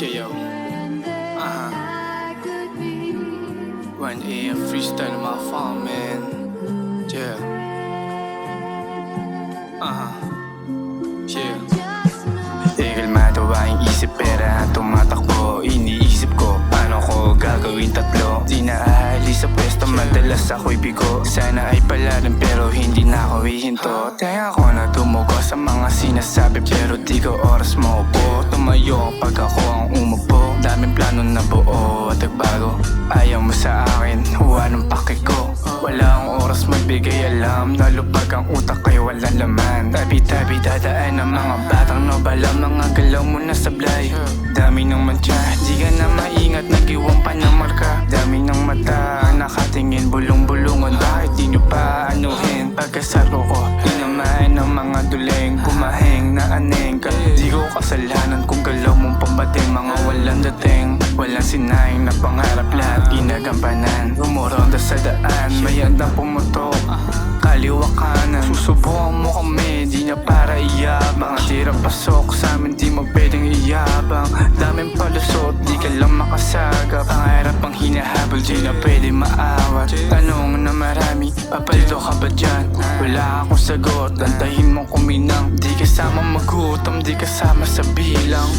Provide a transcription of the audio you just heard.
JL. Aha. Uh-huh. 1AM freestyle my farm, man. Yeah. Aha. Uh-huh. Yeah. Eh, kalmado ang isip, pera tumatakbo. Iniisip ko, paano ko gagawin tatlo? Di na ahali sa pwesto, madalas ako'y bigo. Sana ay pala rin, pero hindi na ako ihinto. Kaya ako na tumugo sa mga sinasabi, pero di ko oras mo po. Tumayo pag ako Daming plano na buo at nagbago. Ayaw mo sa akin, huwa ng pake ko Wala akong oras magbigay alam Nalupag ang utak kaya walang laman. Tabi-tabi dadaan ng mga batang nobala Mga galaw mo na sablay. Dami ng mantya, di ka na maingat Nagiwang pa ng marka. Dami ng mata, nakatingin bulong-bulungan Bakit di nyo pa anuhin. Pagkasaro ko, tinamaan ng mga duleng Kumaheng na aneng ka. Di ko kasalanan kung galaw mong pambating Mga walang dating Walang sinayang na pangarap lahat ginagampanan. Umuronda sa daan, may andang pumutok. Kaliwa kanan, susubukan mo kami Di na para iyabang Tira pasok sa amin, di mo pwedeng iyabang. Daming palusot, di ka lang makasagap. Pangarap ang hinahabol, di na pwede maawat. Tanong na marami, papalito ka ba dyan? Wala akong sagot, antayin mo kuminang. Di kasama magutom, di kasama sa bilang